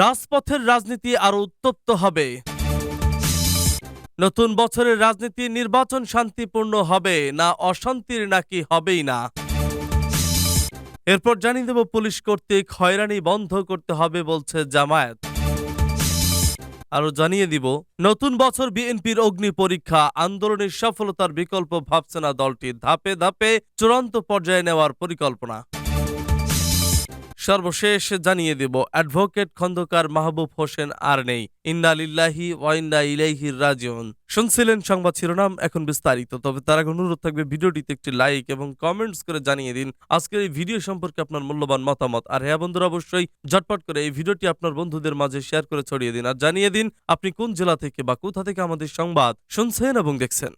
রাজপথের রাজনীতি আরও উত্তপ্ত হবে। নতুন বছরের রাজনীতি নির্বাচন শান্তিপূর্ণ হবে, না অশান্তির নাকি হবেই না। এরপর জানিয়ে দেব পুলিশ কর্তৃক হয়রানি বন্ধ করতে হবে বলছে জামায়াত। আরও জানিয়ে দিব, নতুন বছর বিএনপির অগ্নি পরীক্ষা, আন্দোলনের সফলতার বিকল্প ভাবছে না দলটি, ধাপে ধাপে চূড়ান্ত পর্যায়ে নেওয়ার পরিকল্পনা। সর্বশেষ জানিয়ে দেব, অ্যাডভোকেট খন্দকার মাহবুব হোসেন আর নেই। ইন্না লিল্লাহি ওয়াইন্না ইলাইহি রাজিউন। শুনছিলেন সংবাদ শিরোনাম, এখন বিস্তারিত। তবে তার আগে অনুরোধ থাকবে, ভিডিওটিতে একটি লাইক এবং কমেন্টস করে জানিয়ে দিন, আজকের এই ভিডিও সম্পর্কে আপনার মূল্যবান মতামত। আর হ্যাঁ বন্ধুরা, অবশ্যই ঝটপট করে এই ভিডিওটি আপনার বন্ধুদের মাঝে শেয়ার করে ছড়িয়ে দিন। আর জানিয়ে দিন, আপনি কোন জেলা থেকে বা কোথা থেকে আমাদের সংবাদ শুনছেন এবং দেখছেন।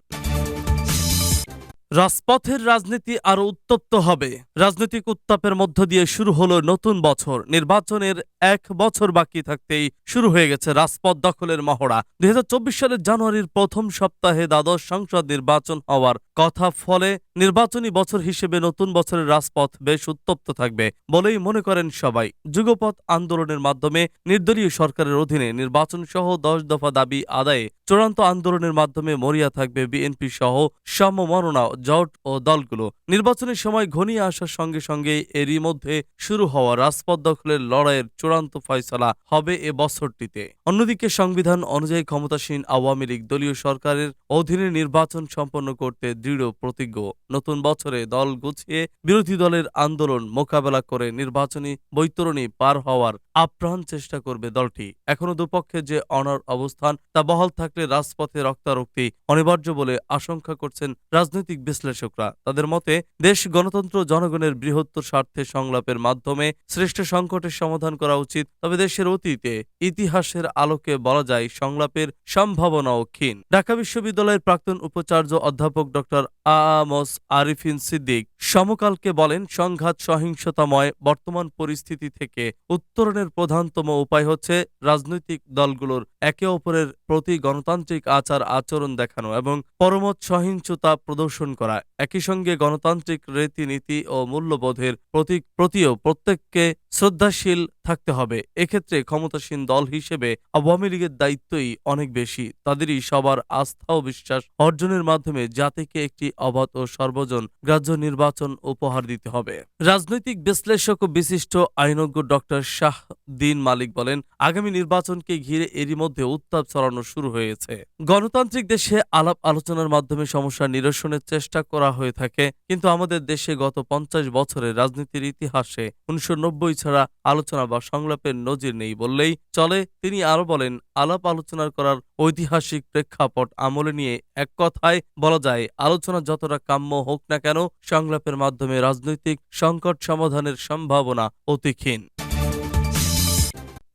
রাজপথের রাজনীতি আরও উত্তপ্ত হবে। রাজনৈতিক উত্তাপের মধ্য দিয়ে শুরু হলো নতুন বছর। নির্বাচনের এক বছর বাকি থাকতেই শুরু হয়ে গেছে রাজপথ দখলের মহড়া। দুই হাজার চব্বিশ সালের জানুয়ারির প্রথম সপ্তাহে দ্বাদশ সংসদ নির্বাচন হওয়ার কথা ফলে নির্বাচনী বছর হিসেবে নতুন বছরের রাজপথ বেশ উত্তপ্ত থাকবে বলেই মনে করেন সবাই। যুগপথ আন্দোলনের মাধ্যমে নির্দলীয় সরকারের অধীনে নির্বাচন সহ দশ দফা দাবি আদায়ে চূড়ান্ত আন্দোলনের মাধ্যমে মরিয়া থাকবে বিএনপি সহ সমমননা জোট ও দলগুলো। নির্বাচনের সময় ঘনিয়ে আসার সঙ্গে সঙ্গে এরই মধ্যে শুরু হওয়া রাজপথ দখলের লড়াইয়ের চূড়ান্ত ফয়সলা হবে এ বছরটিতে। অন্যদিকে সংবিধান অনুযায়ী ক্ষমতাসীন আওয়ামী লীগ দলীয় সরকারের অধীনে নির্বাচন সম্পন্ন করতে দৃঢ় প্রতিজ্ঞ। নতুন বছরে দল গুছিয়ে বিরোধী দলের আন্দোলন মোকাবেলা করে নির্বাচনী বৈতরণী পার হওয়ার আপ্রাণ চেষ্টা করবে দলটি। এখনও দুপক্ষের যে অনার অবস্থান, তা বহাল থাকলে রাজপথে রক্তারক্তি অনিবার্য বলে আশঙ্কা করছেন রাজনৈতিক বিশ্লেষকরা। তাদের মতে, দেশ গণতন্ত্র জনগণের বৃহত্তর স্বার্থে সংলাপের মাধ্যমে শ্রেষ্ঠ সংকটের সমাধান করা উচিত, তবে দেশের অতীতে ইতিহাসের আলোকে বলা যায় সংলাপের সম্ভাবনাও ক্ষীণ। ঢাকা বিশ্ববিদ্যালয়ের প্রাক্তন উপাচার্য অধ্যাপক ডক্টর আমস আরিফিন সিদ্দিক সমকালকে বলেন, সংঘাত সহিংসতাময় বর্তমান পরিস্থিতি থেকে উত্তরণের প্রধানতম উপায় হচ্ছে রাজনৈতিক দলগুলোর একে অপরের প্রতি গণতান্ত্রিক আচার আচরণ দেখানো এবং পরমত সহিংসতা প্রদর্শন করা। একই সঙ্গে গণতান্ত্রিক রীতিনীতি ও মূল্যবোধের প্রতি প্রতিও প্রত্যেককে শ্রদ্ধাশীল থাকতে হবে। এক্ষেত্রে ক্ষমতাসীন দল হিসেবে আওয়ামী লীগের দায়িত্বই অনেক বেশি। তাদেরই সবার আস্থা ও বিশ্বাস অর্জনের মাধ্যমে জাতিকে একটি অবাধ ও সর্বজন গ্রাহ্য নির্বাচন উপহার দিতে হবে। রাজনৈতিক বিশ্লেষক ও বিশিষ্ট আইনজ্ঞ ডক্টর শাহ দিন মালিক বলেন, আগামী নির্বাচনকে ঘিরে এরই মধ্যে উত্তাপ ছড়ানো শুরু হয়েছে। গণতান্ত্রিক দেশে আলাপ আলোচনার মাধ্যমে সমস্যা নিরসনের চেষ্টা করা হয়ে থাকে, কিন্তু আমাদের দেশে গত পঞ্চাশ বছরের রাজনীতির ইতিহাসে উনিশশো নব্বই ছাড়া আলোচনা বা সংলাপের নজির নেই বললেই চলে। তিনি আরও বলেন, আলাপ আলোচনা করার ঐতিহাসিক প্রেক্ষাপট আমলে নিয়ে এক কথায় বলা যায়, আলোচনা যতটা কাম্য হোক না কেন সংলাপের মাধ্যমে রাজনৈতিক সংকট সমাধানের সম্ভাবনা অতি ক্ষীণ।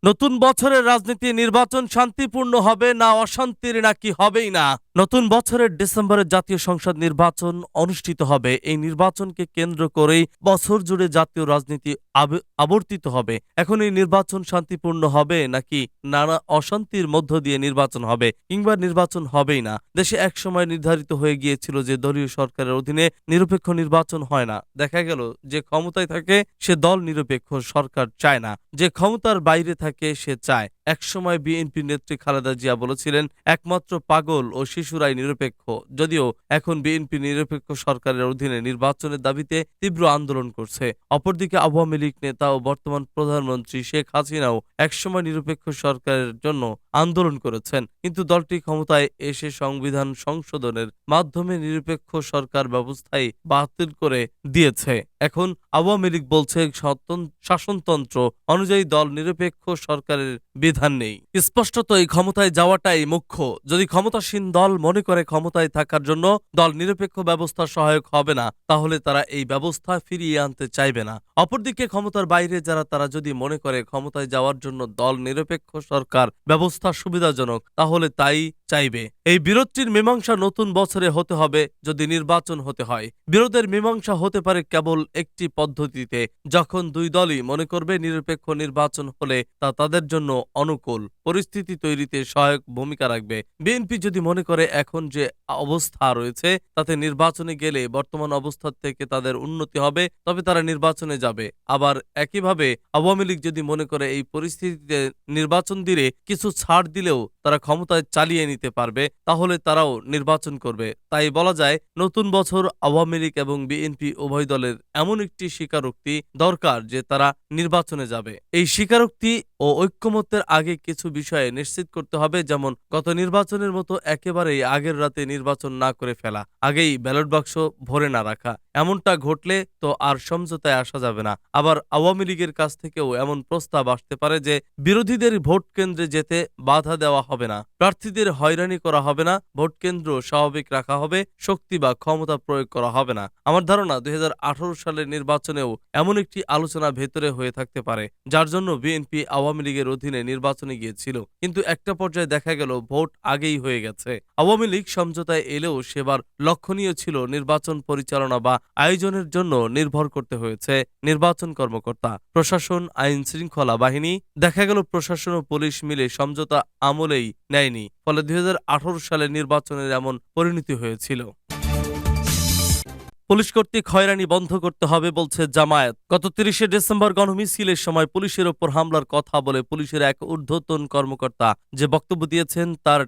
নতুন বছরের রাজনীতি, নির্বাচন শান্তিপূর্ণ হবে না, অশান্তির নাকি হবেই না? নতুন বছরের ডিসেম্বরে জাতীয় সংসদ নির্বাচন অনুষ্ঠিত হবে। এই নির্বাচনকে কেন্দ্র করেই বছর জুড়ে জাতীয় রাজনীতি আবর্তিত হবে। এখন এই নির্বাচন শান্তিপূর্ণ হবে নাকি নানা অশান্তির মধ্য দিয়ে নির্বাচন হবে কিংবা নির্বাচন হবেই না? দেশে একসময় নির্ধারিত হয়ে গিয়েছিল যে দলীয় সরকারের অধীনে নিরপেক্ষ নির্বাচন হয় না। দেখা গেল, যে ক্ষমতায় থাকে, সে দল নিরপেক্ষ, সরকার চায় না। যে ক্ষমতার বাইরে থাকে সে চায়। একসময় বিএনপি নেত্রী খালেদা জিয়া বলেছিলেন, একমাত্র পাগল ও শিশুরাই নিরপেক্ষ। যদিও এখন বিএনপি নিরপেক্ষ সরকারের অধীনে নির্বাচনের দাবিতে তীব্র আন্দোলন করছে। অপরদিকে আওয়ামী লীগ নেতা ও বর্তমান প্রধানমন্ত্রী শেখ হাসিনাও একসময় নিরপেক্ষ সরকারের জন্য আন্দোলন করেছেন। কিন্তু দলটি ক্ষমতায় এসে সংবিধান সংশোধনের মাধ্যমে নিরপেক্ষ সরকার ব্যবস্থাই বাতিল করে দিয়েছে। এখন আওয়ামী লীগ বলছে, শাসনতন্ত্র অনুযায়ী দল নিরপেক্ষ সরকারের বিধান নেই। স্পষ্টত এই ক্ষমতায় যাওয়াটাই মুখ্য। যদি ক্ষমতাসীন দল মনে করে ক্ষমতায় থাকার জন্য দল নিরপেক্ষ ব্যবস্থা সহায়ক হবে না, তাহলে তারা এই ব্যবস্থা ফিরিয়ে আনতে চাইবে না। অপরদিকে ক্ষমতার বাইরে যারা, তারা যদি মনে করে ক্ষমতায় যাওয়ার জন্য দল নিরপেক্ষ সরকার ব্যবস্থা সুবিধাজনক, তাহলে তাই চাইবে। এই বিরোধটির মীমাংসা নতুন বছরে হতে হবে যদি নির্বাচন হতে হয়। বিরোধের মীমাংসা হতে পারে কেবল একটি পদ্ধতিতে, যখন দুই দলই মনে করবে নিরপেক্ষ নির্বাচন হলে তা তাদের জন্য অনুকূল। পরিস্থিতি তৈরিতে সহায়ক ভূমিকা রাখবে। বিএনপি যদি মনে করে এখন যে অবস্থা রয়েছে, তাতে নির্বাচনে গেলে বর্তমান অবস্থা থেকে তাদের উন্নতি হবে, তবে তারা নির্বাচনে যাবে। আবার একইভাবে আওয়ামী লীগ যদি মনে করে এই পরিস্থিতিতে নির্বাচন দিলে কিছু ছাড় দিলেও তারা ক্ষমতায় চালিয়ে নিতে পারবে, তাহলে তারাও নির্বাচন করবে। তাই বলা যায়, নতুন বছর আওয়ামী লীগ এবং বিএনপি উভয় দলের এমন একটি স্বীকারোক্তি দরকার যে তারা নির্বাচনে যাবে। এই স্বীকারোক্তি ও ঐক্যমত্যের আগে কিছু বিষয়ে নিশ্চিত করতে হবে, যেমন গত নির্বাচনের মতো একেবারেই আগের রাতে নির্বাচন না করে ফেলা, আগেই ব্যালট বাক্স ভরে না রাখা। এমনটা ঘটলে তো আর সমঝোতায় আসা যাবে না। আবার আওয়ামী লীগের কাছ থেকেও এমন প্রস্তাব আসতে পারে যে, বিরোধীদের ভোট কেন্দ্রে যেতে বাধা দেওয়া হবে না। প্রার্থীদের হয়রানি করা হবে না, ভোট কেন্দ্র স্বাভাবিক রাখা হবে, শক্তি বা ক্ষমতা প্রয়োগ করা হবে না। আমার ধারণা দুই হাজার আঠারো সালের নির্বাচনেও এমন একটি আলোচনা ভেতরে হয়ে থাকতে পারে, যার জন্য বিএনপি আওয়ামী লীগের অধীনে নির্বাচনে গিয়েছিল। কিন্তু একটা পর্যায়ে দেখা গেল ভোট আগেই হয়ে গেছে। আওয়ামী লীগ সমঝোতায় এলেও সেবার লক্ষণীয় ছিল নির্বাচন পরিচালনা বা আয়োজনের জন্য নির্ভর করতে হয়েছে নির্বাচন কর্মকর্তা, প্রশাসন আইন শৃঙ্খলা বাহিনী। দেখা গেল প্রশাসন ও পুলিশ মিলে সমঝোতা আমলেই নেয়নি। ফলে দুই হাজার আঠারো সালে নির্বাচনের এমন পরিণতি হয়েছিল। পুলিশ কর্তৃক হয়রানি বন্ধ করতে হবে বলছে জামায়াত। গত তিরিশে ডিসেম্বর গণমিছিলের সময় পুলিশের ওপর হামলার কথা বলে পুলিশের এক ঊর্ধ্বতন কর্মকর্তা যে বক্তব্য দিয়েছেন তার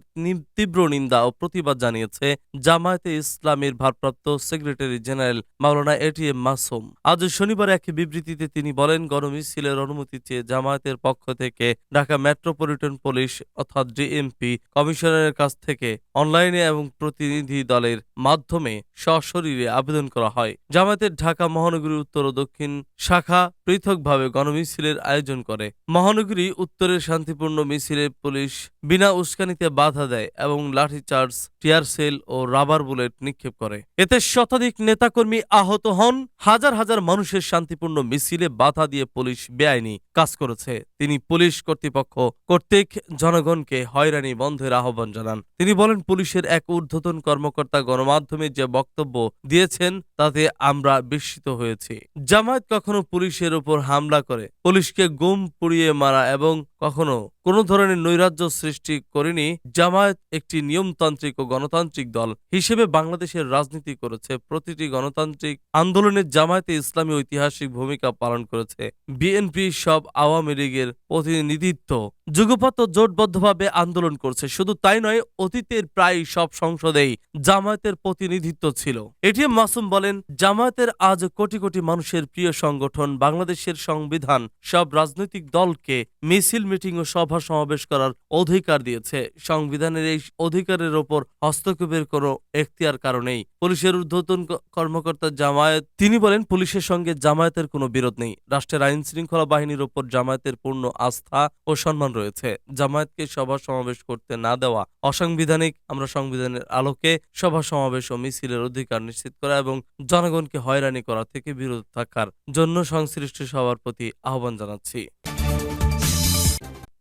তীব্র নিন্দা ও প্রতিবাদ জানিয়েছে জামায়াতে ইসলামের ভারপ্রাপ্ত secretary general Maulana ATM Masum. আজ শনিবার এক বিবৃতিতে তিনি বলেন, গণমিছিলের অনুমতি চেয়ে জামায়াতের পক্ষ থেকে ঢাকা মেট্রোপলিটন পুলিশ অর্থাৎ ডিএমপি কমিশনারের কাছ থেকে অনলাইনে এবং প্রতিনিধি দলের মাধ্যমে সশরীরে আবেদন করা হয়। জামায়াতের ঢাকা মহানগরী উত্তর ও দক্ষিণ শাখা পৃথকভাবে গণমিছিলের আয়োজন করে। মহানগরী উত্তরের শান্তিপূর্ণ মিছিলে পুলিশ বিনা উস্কানিতে বাধা দেয় এবং লাঠিচার্জ, টিয়ার সেল ও রাবার বুলেট নিক্ষেপ করে। এতে শতাধিক নেতাকর্মী আহত হন। হাজার হাজার মানুষের শান্তিপূর্ণ মিছিলে বাধা দিয়ে পুলিশ বেআইনি কাজ করেছে। তিনি পুলিশ কর্তৃপক্ষ কর্তৃক জনগণকে হয়রানি বন্ধের আহ্বান জানান। তিনি বলেন, পুলিশের এক ঊর্ধ্বতন কর্মকর্তা গণমাধ্যমে যে বক্তব্য দিয়েছেন তাতে আমরা বিস্মিত হয়েছি। জামায়াত কখনো পুলিশের উপর হামলা করে, পুলিশকে গুম পুড়িয়ে মারা এবং কখনো কোনো ধরনের নৈরাজ্য সৃষ্টি করেনি জামায়াত একটি নিয়মতান্ত্রিক ও গণতান্ত্রিক দল হিসেবে বাংলাদেশের রাজনীতি করেছে। প্রতিটি গণতান্ত্রিক আন্দোলনের জামায়াতে ইসলামী ঐতিহাসিক ভূমিকা পালন করেছে। বিএনপি সব আওয়ামী লীগের প্রতিনিধিত্ব। যুগপত জোটবদ্ধভাবে আন্দোলন করছে। শুধু তাই নয়, অতীতের প্রায় সব সংসদেই জামায়াতের প্রতিনিধিত্ব ছিল। এটিএম মাসুম বলেন, জামায়াতের আজ কোটি কোটি মানুষের প্রিয় সংগঠন বাংলাদেশের সংবিধান। সব রাজনৈতিক দলকে মিছিল, মিটিং ও সভা সমাবেশ করার অধিকার দিয়েছে। সংবিধানের এই অধিকারের ওপর হস্তক্ষেপের কোনো এখতিয়ার কারণেই পুলিশের ঊর্ধ্বতন কর্মকর্তা জামায়াত, তিনি বলেন, পুলিশের সঙ্গে জামায়াতের কোনো বিরোধ নেই। রাষ্ট্রের আইন শৃঙ্খলা বাহিনীর ওপর জামায়াতের পূর্ণ আস্থা ও সম্মান রয়েছে। জামায়াতকে সভা সমাবেশ করতে না দেওয়া অসাংবিধানিক, আমরা সংবিধানের আলোকে সভা সমাবেশ ও মিছিলের অধিকার নিশ্চিত করা এবং জনগণকে হয়রানি করা থেকে বিরত থাকার জন্য সংশ্লিষ্ট সবার প্রতি আহ্বান জানাচ্ছি।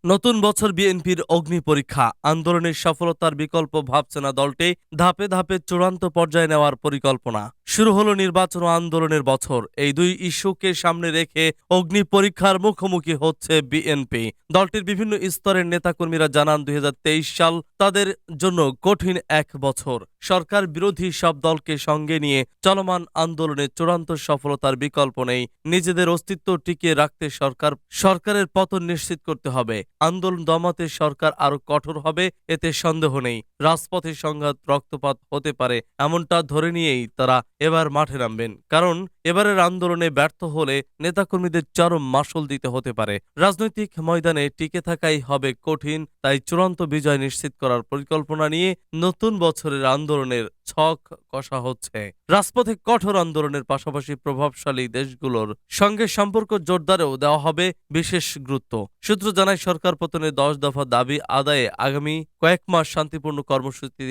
নতুন বছর বিএনপির অগ্নি পরীক্ষা। আন্দোলনের সফলতার বিকল্প ভাবছে না দলটি। ধাপে ধাপে চূড়ান্ত পর্যায়ে নেওয়ার পরিকল্পনা। শুরু হলো নির্বাচন আন্দোলনের বছর। এই দুই ইস্যুকে সামনে রেখে অগ্নি পরীক্ষার মুখোমুখি হচ্ছে বিএনপি। দলটির বিভিন্ন স্তরের নেতাকর্মীরা জানান, দুই হাজার তেইশ সাল তাদের জন্য কঠিন এক বছর। সরকার বিরোধী সব দলকে সঙ্গে নিয়ে চলমান আন্দোলনে চূড়ান্ত সফলতার বিকল্প নেই। নিজেদের অস্তিত্ব টিকিয়ে রাখতে সরকার, সরকারের পতন নিশ্চিত করতে হবে। আন্দোলন দমাতে সরকার আরও কঠোর হবে, এতে সন্দেহ নেই। রাজপথে সংঘাত, রক্তপাত হতে পারে, এমনটা ধরে নিয়েই তারা এবার মাঠে নামবেন। কারণ এবারের আন্দোলনে ব্যর্থ হলে নেতাকর্মীদের চরম মাসুল দিতে হতে পারে। রাজনৈতিক ময়দানে টিকে থাকাই হবে কঠিন, তাই চূড়ান্ত বিজয় নিশ্চিত করার পরিকল্পনা নিয়ে নতুন বছরের আন্দোলনের ছক কষা হচ্ছে। রাজপথে কঠোর আন্দোলনের পাশাপাশি প্রভাবশালী দেশগুলোর সঙ্গে সম্পর্ক জোরদারেও দেওয়া হবে বিশেষ গুরুত্ব। সূত্র জানায়, সরকার পতনে দশ দফা দাবি আদায়ে আগামী কয়েক মাস শান্তিপূর্ণ কর্মসূচি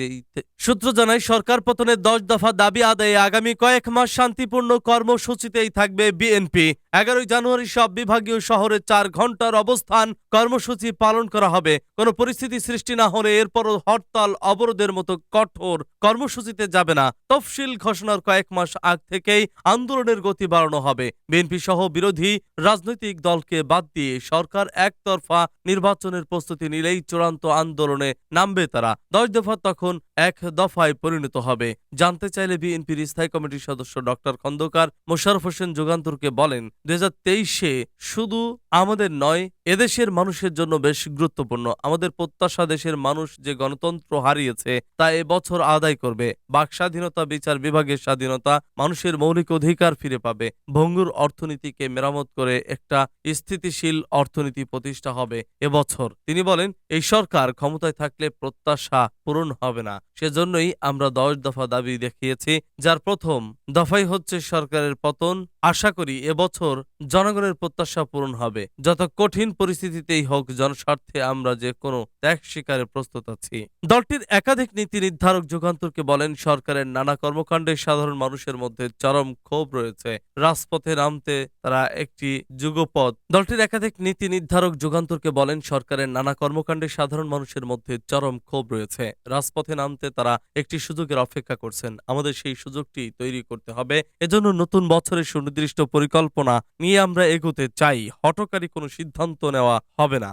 সূত্র জানায়, সরকার পতনের দশ দফা দাবি আদায়ে আগামী কয়েক মাস শান্তিপূর্ণ কর্ম কর্মসূচিতেই থাকবে বিএনপি এগারোই জানুয়ারি সব বিভাগীয় শহরে চার ঘণ্টার অবস্থান কর্মসূচি পালন করা হবে। কোনো পরিস্থিতি সৃষ্টি না হলে এরপরও হরতাল অবরোধের মতো কঠোর কর্মসূচিতে যাবে না। তফসিল ঘোষণার কয়েক মাস আগ থেকেই আন্দোলনের গতি বাড়ানো হবে। বিএনপি সহ বিরোধী রাজনৈতিক দলকে বাদ দিয়ে সরকার একতরফা নির্বাচনের প্রস্তুতি নিলেই চূড়ান্ত আন্দোলনে নামবে তারা। দশ দফা তখন এক দফায় পরিণত হবে। জানতে চাইলে বিএনপির স্থায়ী কমিটির সদস্য ডক্টর খন্দকার মোশারফ হোসেন যুগান্তরকে বলেন দু হাজার তেইশে শুধু আমাদের নয়, এদেশের মানুষের জন্য বেশ গুরুত্বপূর্ণ। আমাদের প্রত্যাশা দেশের মানুষ যে গণতন্ত্র হারিয়েছে, তা এবছর আদায় করবে। বাক স্বাধীনতা বিচার বিভাগের স্বাধীনতা মানুষের মৌলিক অধিকার ফিরে পাবে। ভঙ্গুর অর্থনীতিকে মেরামত করে একটা স্থিতিশীল অর্থনীতি প্রতিষ্ঠা হবে এবছর তিনি বলেন, এই সরকার ক্ষমতায় থাকলে প্রত্যাশা পূরণ হবে না। সেজন্যই আমরা দশ দফা দাবি দেখিয়েছি, যার প্রথম দফাই হচ্ছে সরকারের পতন। আশা করি এবছর জনগণের প্রত্যাশা পূরণ হবে। যত কঠিন পরিস্থিতিতেই হোক, জনস্বার্থে আমরা যে কোনো ত্যাগ স্বীকারে প্রস্তুত আছি। দলটির একাধিক নীতি নির্ধারক যুগান্তরকে বলেন, সরকারের নানা কর্মকাণ্ডে সাধারণ মানুষের মধ্যে চরম ক্ষোভ রয়েছে। রাজপথে নামতে তারা একটি যুগপথ। দলটির একাধিক নীতি নির্ধারক যুগান্তরকে বলেন, সরকারের নানা কর্মকাণ্ডে সাধারণ মানুষের মধ্যে চরম ক্ষোভ রয়েছে। রাজপথে নামতে তারা একটি সুযোগের অপেক্ষা করছেন। আমাদের সেই সুযোগটি তৈরি করতে হবে। এজন্য নতুন বছরের সুনির্দিষ্ট পরিকল্পনা নিয়ে আমরা এগোতে চাই। হটকারী কোনো সিদ্ধান্ত নেওয়া হবে না।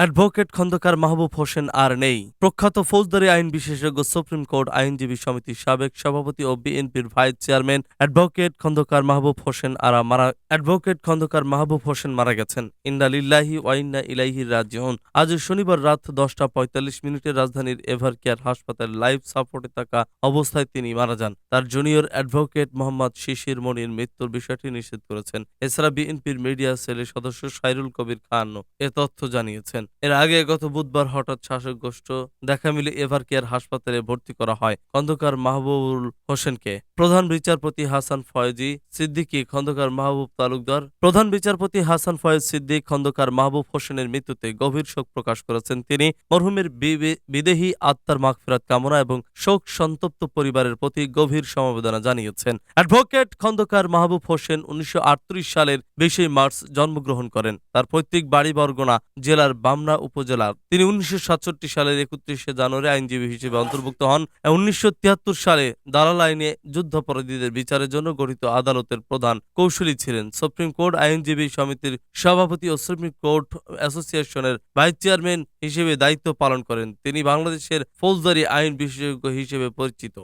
অ্যাডভোকেট খন্দকার মাহবুব হোসেন আর নেই। প্রখ্যাত ফৌজদারি আইন বিশেষজ্ঞ, সুপ্রিম কোর্ট আইনজীবী সমিতির সাবেক সভাপতি ও বিএনপির vice chairman advocate Khandaker Mahbub Hossain আরা মারা, অ্যাডভোকেট খন্দকার মাহবুব হোসেন মারা গেছেন। ইন্না লিল্লাহি ওয়াইন্না ইলাইহি রাজিউন। আজ শনিবার রাত দশটা পঁয়তাল্লিশ মিনিটে রাজধানীর এভার কেয়ার হাসপাতালে লাইফ সাপোর্টে থাকা অবস্থায় তিনি মারা যান। তার জুনিয়র অ্যাডভোকেট মোহাম্মদ শিশির মনির মৃত্যুর বিষয়টি নিশ্চিত করেছেন। এছাড়া বিএনপির মিডিয়া সেলের সদস্য সাইরুল কবির খান এ তথ্য জানিয়েছেন। এর আগে গত বুধবার হঠাৎ শাসক গোষ্ঠ দেখা মিলে এভার কেয়ার হাসপাতালে ভর্তি করা হয় খন্দকার মাহবুবুল হোসেনকে। প্রধান বিচারপতি হাসান ফয়েজি সিদ্দিকী, খন্দকার মাহবুব তালুকদার। প্রধান বিচারপতি হাসান ফয়েজ সিদ্দিক, খন্দকার মাহবুব হোসেনের মৃত্যুতে গভীর শোক প্রকাশ করেছেন তিনি। মরহুমের বিদেহী আত্মার মাগফিরাত কামনা এবং শোক সন্তপ্ত পরিবারের প্রতি গভীর সমবেদনা জানিয়েছেন। অ্যাডভোকেট খন্দকার মাহবুব হোসেন উনিশশো আটত্রিশ সালের বিশে মার্চ জন্মগ্রহণ করেন। তার পৈতৃক বাড়ি বরগুনা জেলার বামনা উপজেলার তিনি উনিশশো সালের একত্রিশে জানুয়ারি আইনজীবী হিসেবে অন্তর্ভুক্ত হন উনিশশো সালে দালাল আইনে যুদ্ধাপরাধীদের বিচারের জন্য গঠিত আদালতের প্রধান কৌশলী ছিলেন। সুপ্রিম কোর্ট আইনজীবী সমিতির সভাপতি ও সুপ্রিম কোর্ট অ্যাসোসিয়েশনের ভাইস চেয়ারম্যান হিসেবে দায়িত্ব পালন করেন। তিনি বাংলাদেশের ফৌজদারি আইন বিশেষজ্ঞ হিসেবে পরিচিত।